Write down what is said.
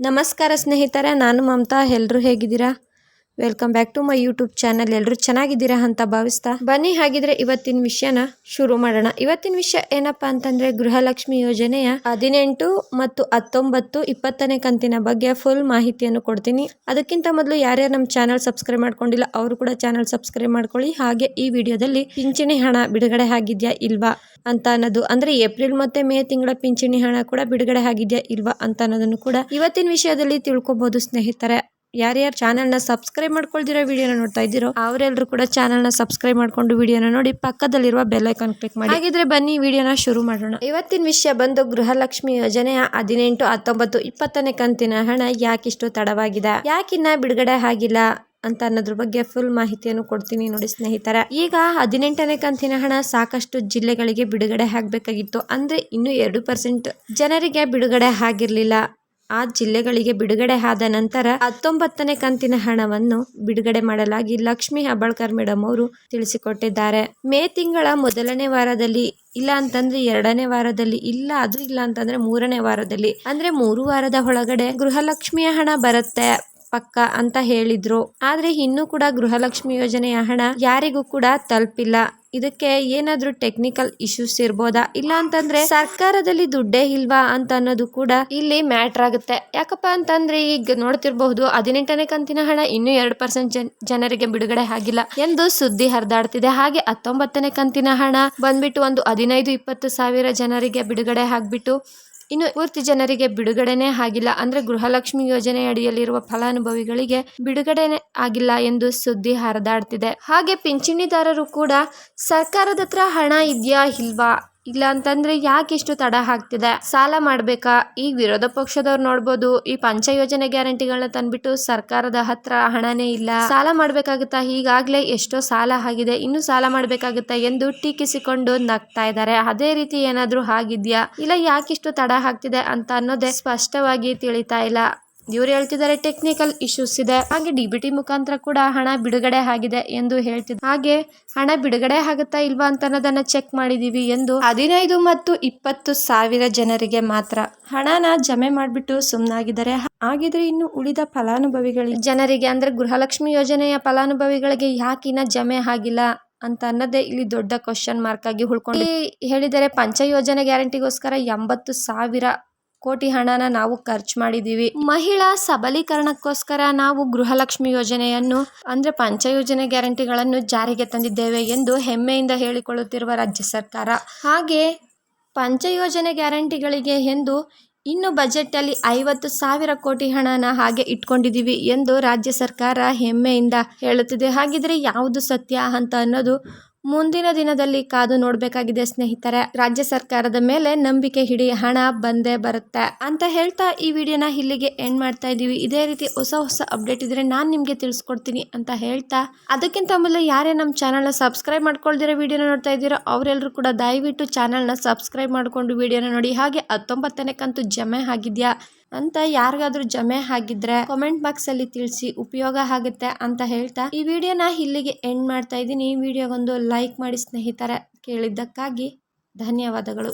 ನಮಸ್ಕಾರ ಸ್ನೇಹಿತರೆ ನಾನು ಮಮತಾ. ಎಲ್ಲರೂ ಹೇಗಿದ್ದೀರಾ? Welcome back to my YouTube channel ಎಲ್ಲರೂ ಚೆನ್ನಾಗಿದ್ದೀರಾ ಅಂತ ಭಾವಿಸ್ತಾ? ಬನ್ನಿ, ಹಾಗಿದ್ರೆ ಇವತ್ತಿನ ವಿಷಯನ ಶುರು ಮಾಡೋಣ. ಇವತ್ತಿನ ವಿಷಯ ಏನಪ್ಪಾ ಅಂತಂದ್ರೆ ಗೃಹಲಕ್ಷ್ಮಿ ಯೋಜನೆಯ ಹದಿನೆಂಟು ಮತ್ತು ಹತ್ತೊಂಬತ್ತು ಇಪ್ಪತ್ತನೇ ಕಂತಿನ ಬಗ್ಗೆ ಫುಲ್ ಮಾಹಿತಿಯನ್ನು ಕೊಡ್ತೀನಿ. ಅದಕ್ಕಿಂತ ಮೊದಲು ಯಾರ್ಯಾರು ನಮ್ಮ ಚಾನಲ್ ಸಬ್ಸ್ಕ್ರೈಬ್ ಮಾಡ್ಕೊಂಡಿಲ್ಲ, ಅವರು ಕೂಡ ಚಾನಲ್ ಸಬ್ಸ್ಕ್ರೈಬ್ ಮಾಡ್ಕೊಳ್ಳಿ. ಹಾಗೆ ಈ ವಿಡಿಯೋದಲ್ಲಿ ಪಿಂಚಣಿ ಹಣ ಬಿಡುಗಡೆ ಆಗಿದ್ಯಾ ಇಲ್ವಾ ಅಂತ ಅನ್ನೋದು. ಅಂದ್ರೆ ಏಪ್ರಿಲ್ ಮತ್ತೆ ಮೇ ತಿಂಗಳ ಪಿಂಚಣಿ ಹಣ ಕೂಡ ಬಿಡುಗಡೆ ಆಗಿದ್ಯಾ ಇಲ್ವಾ ಅಂತ ಅನ್ನೋದನ್ನು ಕೂಡ ಇವತ್ತಿನ ವಿಷಯದಲ್ಲಿ ತಿಳ್ಕೊಬಹುದು ಸ್ನೇಹಿತರೆ. ಯಾರ್ಯಾರು ಚಾನಲ್ನ ಸಬ್ಸ್ಕ್ರೈಬ್ ಮಾಡ್ಕೊಳ್ದಿರೋ ವಿಡಿಯೋನ ನೋಡ್ತಾ ಇದ್ದೀರೋ ಅವರೆಲ್ಲರೂ ಕೂಡ ಚಾನಲ್ನ ಸಬ್ಸ್ಕ್ರೈಬ್ ಮಾಡ್ಕೊಂಡು ವಿಡಿಯೋನ ನೋಡಿ ಪಕ್ಕದಲ್ಲಿರುವ ಬೆಲ್ ಐಕಾನ್ ಕ್ಲಿಕ್ ಮಾಡಿ. ಹಾಗಿದ್ರೆ ಬನ್ನಿ ವಿಡಿಯೋನ ಶುರು ಮಾಡೋಣ. ಇವತ್ತಿನ ವಿಷಯ ಬಂದು ಗೃಹಲಕ್ಷ್ಮಿ ಯೋಜನೆಯ ಹದಿನೆಂಟು ಹತ್ತೊಂಬತ್ತು ಇಪ್ಪತ್ತನೇ ಕಂತಿನ ಹಣ ಯಾಕಿಷ್ಟು ತಡವಾಗಿದೆ? ಯಾಕಿನ್ನ ಬಿಡುಗಡೆ ಆಗಿಲ್ಲ ಅಂತ ಅನ್ನೋದ್ರ ಬಗ್ಗೆ ಫುಲ್ ಮಾಹಿತಿಯನ್ನು ಕೊಡ್ತೀನಿ ನೋಡಿ ಸ್ನೇಹಿತರ. ಈಗ ಹದಿನೆಂಟನೇ ಕಂತಿನ ಹಣ ಸಾಕಷ್ಟು ಜಿಲ್ಲೆಗಳಿಗೆ ಬಿಡುಗಡೆ ಆಗಬೇಕಾಗಿತ್ತು. ಅಂದ್ರೆ ಇನ್ನು ಎರಡು ಪರ್ಸೆಂಟ್ ಜನರಿಗೆ ಬಿಡುಗಡೆ ಆಗಿರ್ಲಿಲ್ಲ. ಆ ಜಿಲ್ಲೆಗಳಿಗೆ ಬಿಡುಗಡೆ ಆದ ನಂತರ ಹತ್ತೊಂಬತ್ತನೇ ಕಂತಿನ ಹಣವನ್ನು ಬಿಡುಗಡೆ ಮಾಡಲಾಗಿ ಲಕ್ಷ್ಮಿ ಹೆಬ್ಬಾಳ್ಕರ್ ಮೇಡಮ್ ಅವರು ತಿಳಿಸಿಕೊಟ್ಟಿದ್ದಾರೆ. ಮೇ ತಿಂಗಳ ಮೊದಲನೇ ವಾರದಲ್ಲಿ ಇಲ್ಲ ಅಂತಂದ್ರೆ ಎರಡನೇ ವಾರದಲ್ಲಿ ಇಲ್ಲ, ಅದು ಇಲ್ಲ ಅಂತಂದ್ರೆ ಮೂರನೇ ವಾರದಲ್ಲಿ. ಅಂದ್ರೆ ಮೂರು ವಾರದ ಒಳಗಡೆ ಗೃಹಲಕ್ಷ್ಮಿಯ ಹಣ ಬರುತ್ತೆ ಪಕ್ಕ ಅಂತ ಹೇಳಿದ್ರು. ಆದ್ರೆ ಇನ್ನೂ ಕೂಡ ಗೃಹಲಕ್ಷ್ಮಿ ಯೋಜನೆಯ ಹಣ ಯಾರಿಗೂ ಕೂಡ ತಲುಪಿಲ್ಲ. ಇದಕ್ಕೆ ಏನಾದ್ರೂ ಟೆಕ್ನಿಕಲ್ ಇಶ್ಯೂಸ್ ಇರ್ಬೋದಾ? ಇಲ್ಲ ಅಂತಂದ್ರೆ ಸರ್ಕಾರದಲ್ಲಿ ದುಡ್ಡೇ ಇಲ್ವಾ ಅಂತ ಅನ್ನೋದು ಕೂಡ ಇಲ್ಲಿ ಮ್ಯಾಟರ್ ಆಗುತ್ತೆ. ಯಾಕಪ್ಪ ಅಂತಂದ್ರೆ ಈಗ ನೋಡ್ತಿರ್ಬಹುದು ಹದಿನೆಂಟನೇ ಕಂತಿನ ಹಣ ಇನ್ನೂ ಎರಡು ಪರ್ಸೆಂಟ್ ಜನರಿಗೆ ಬಿಡುಗಡೆ ಆಗಿಲ್ಲ ಎಂದು ಸುದ್ದಿ ಹರಿದಾಡ್ತಿದೆ. ಹಾಗೆ ಹತ್ತೊಂಬತ್ತನೇ ಕಂತಿನ ಹಣ ಬಂದ್ಬಿಟ್ಟು ಒಂದು ಹದಿನೈದು, ಇಪ್ಪತ್ತು ಸಾವಿರ ಜನರಿಗೆ ಬಿಡುಗಡೆ ಆಗ್ಬಿಟ್ಟು ಇನ್ನು ಪೂರ್ತಿ ಜನರಿಗೆ ಬಿಡುಗಡೆನೇ ಆಗಿಲ್ಲ. ಅಂದ್ರೆ ಗೃಹಲಕ್ಷ್ಮಿ ಯೋಜನೆ ಅಡಿಯಲ್ಲಿರುವ ಫಲಾನುಭವಿಗಳಿಗೆ ಬಿಡುಗಡೆನೇ ಆಗಿಲ್ಲ ಎಂದು ಸುದ್ದಿ ಹರಿದಾಡ್ತಿದೆ. ಹಾಗೆ ಪಿಂಚಣಿದಾರರು ಕೂಡ ಸರ್ಕಾರದ ಹತ್ರ ಹಣ ಇದೆಯಾ ಇಲ್ವಾ? ಇಲ್ಲ ಅಂತಂದ್ರೆ ಯಾಕೆ ಇಷ್ಟು ತಡ ಹಾಕ್ತಿದೆ ಸಾಲ ಮಾಡ್ಬೇಕಾ? ಈ ವಿರೋಧ ಪಕ್ಷದವ್ರು ನೋಡ್ಬೋದು, ಈ ಪಂಚ ಯೋಜನೆ ಗ್ಯಾರಂಟಿಗಳನ್ನ ತಂದ್ಬಿಟ್ಟು ಸರ್ಕಾರದ ಹತ್ರ ಹಣನೇ ಇಲ್ಲ. ಸಾಲ ಮಾಡ್ಬೇಕಾಗುತ್ತಾ? ಈಗಾಗ್ಲೇ ಎಷ್ಟೋ ಸಾಲ ಆಗಿದೆ, ಇನ್ನು ಸಾಲ ಮಾಡ್ಬೇಕಾಗುತ್ತಾ ಎಂದು ಟೀಕಿಸಿಕೊಂಡು ನಗ್ತಾ ಇದ್ದಾರೆ ಅದೇ ರೀತಿ ಏನಾದ್ರೂ ಆಗಿದ್ಯಾ? ಇಲ್ಲ ಯಾಕಿಷ್ಟು ತಡ ಆಗ್ತಿದೆ ಅಂತ ಅನ್ನೋದೇ ಸ್ಪಷ್ಟವಾಗಿ ತಿಳಿತಾ ಇಲ್ಲ. ಇವ್ರು ಹೇಳ್ತಿದ್ದಾರೆ ಟೆಕ್ನಿಕಲ್ ಇಶ್ಯೂಸ್ ಇದೆ. ಹಾಗೆ ಡಿ ಬಿ ಮುಖಾಂತರ ಕೂಡ ಹಣ ಬಿಡುಗಡೆ ಆಗಿದೆ ಎಂದು ಹೇಳ್ತಿದ್ದ ಹಾಗೆ ಹಣ ಬಿಡುಗಡೆ ಆಗುತ್ತಾ ಇಲ್ವಾ ಅಂತ ಅನ್ನೋದನ್ನ ಚೆಕ್ ಮಾಡಿದೀವಿ ಎಂದು ಹದಿನೈದು ಮತ್ತು ಇಪ್ಪತ್ತು ಸಾವಿರ ಜನರಿಗೆ ಮಾತ್ರ ಹಣನ ಜಮೆ ಮಾಡಿಬಿಟ್ಟು ಸುಮ್ಮನಾಗಿದ್ದಾರೆ ಹಾಗಿದ್ರೆ ಇನ್ನು ಉಳಿದ ಫಲಾನುಭವಿಗಳಿಗೆ ಜನರಿಗೆ ಅಂದ್ರೆ ಗೃಹಲಕ್ಷ್ಮಿ ಯೋಜನೆಯ ಫಲಾನುಭವಿಗಳಿಗೆ ಯಾಕಿನ ಜಮೆ ಆಗಿಲ್ಲ ಅಂತ ಅನ್ನೋದೇ ಇಲ್ಲಿ ದೊಡ್ಡ ಕ್ವಶನ್ ಮಾರ್ಕ್ ಆಗಿ ಉಳ್ಕೊಂಡು ಹೇಳಿದರೆ ಪಂಚ ಯೋಜನೆ ಗ್ಯಾರಂಟಿಗೋಸ್ಕರ ಎಂಬತ್ತು ಸಾವಿರ ಕೋಟಿ ಹಣನ ನಾವು ಖರ್ಚು ಮಾಡಿದ್ದೀವಿ ಮಹಿಳಾ ಸಬಲೀಕರಣಕ್ಕೋಸ್ಕರ ನಾವು ಗೃಹಲಕ್ಷ್ಮಿ ಯೋಜನೆಯನ್ನು, ಅಂದರೆ ಪಂಚ ಯೋಜನೆ ಗ್ಯಾರಂಟಿಗಳನ್ನು ಜಾರಿಗೆ ತಂದಿದ್ದೇವೆ ಎಂದು ಹೆಮ್ಮೆಯಿಂದ ಹೇಳಿಕೊಳ್ಳುತ್ತಿರುವ ರಾಜ್ಯ ಸರ್ಕಾರ. ಹಾಗೆ ಪಂಚ ಯೋಜನೆ ಗ್ಯಾರಂಟಿಗಳಿಗೆ ಎಂದು ಇನ್ನು ಬಜೆಟಲ್ಲಿ ಐವತ್ತು ಸಾವಿರ ಕೋಟಿ ಹಣನ ಹಾಗೆ ಇಟ್ಕೊಂಡಿದ್ದೀವಿ ಎಂದು ರಾಜ್ಯ ಸರ್ಕಾರ ಹೆಮ್ಮೆಯಿಂದ ಹೇಳುತ್ತಿದೆ. ಹಾಗಿದ್ರೆ ಯಾವುದು ಸತ್ಯ ಅಂತ ಅನ್ನೋದು ಮುಂದಿನ ದಿನದಲ್ಲಿ ಕಾದು ನೋಡಬೇಕಾಗಿದೆ ಸ್ನೇಹಿತರೆ. ರಾಜ್ಯ ಸರ್ಕಾರದ ಮೇಲೆ ನಂಬಿಕೆ ಹಿಡಿ ಹಣ ಬಂದೇ ಬರುತ್ತೆ. ಅಂತ ಹೇಳ್ತಾ ಈ ವಿಡಿಯೋನ ಇಲ್ಲಿಗೆ ಎಂಡ್ ಮಾಡ್ತಾ ಇದ್ದೀವಿ ಇದೇ ರೀತಿ ಹೊಸ ಹೊಸ ಅಪ್ಡೇಟ್ ಇದ್ರೆ ನಾನು ನಿಮಗೆ ತಿಳಿಸ್ಕೊಡ್ತೀನಿ ಅಂತ ಹೇಳ್ತಾ. ಅದಕ್ಕಿಂತ ಮೊದಲು ಯಾರೇ ನಮ್ಮ ಚಾನಲ್ನ ಸಬ್ಸ್ಕ್ರೈಬ್ ಮಾಡ್ಕೊಳ್ದಿರೋ ವಿಡಿಯೋನ ನೋಡ್ತಾ ಇದ್ದೀರೋ ಅವರೆಲ್ಲರೂ ಕೂಡ ದಯವಿಟ್ಟು ಚಾನಲ್ನ ಸಬ್ಸ್ಕ್ರೈಬ್ ಮಾಡಿಕೊಂಡು ವಿಡಿಯೋನ ನೋಡಿ. ಹಾಗೆ ಹತ್ತೊಂಬತ್ತನೇ ಕಂತು ಜಮೆ ಆಗಿದೆಯಾ? ಅಂತ ಯಾರಿಗಾದ್ರೂ ಜಮೆ ಆಗಿದ್ರೆ ಕಾಮೆಂಟ್ ಬಾಕ್ಸ್ ಅಲ್ಲಿ ತಿಳಿಸಿ ಉಪಯೋಗ ಆಗುತ್ತೆ ಅಂತ ಹೇಳ್ತಾ ಈ ವಿಡಿಯೋನ ಇಲ್ಲಿಗೆ ಎಂಡ್ ಮಾಡ್ತಾ ಇದ್ದೀನಿ. ಈ ವಿಡಿಯೋಗೊಂದು ಲೈಕ್ ಮಾಡಿ ಸ್ನೇಹಿತರ ಕೇಳಿದ್ದಕ್ಕಾಗಿ ಧನ್ಯವಾದಗಳು.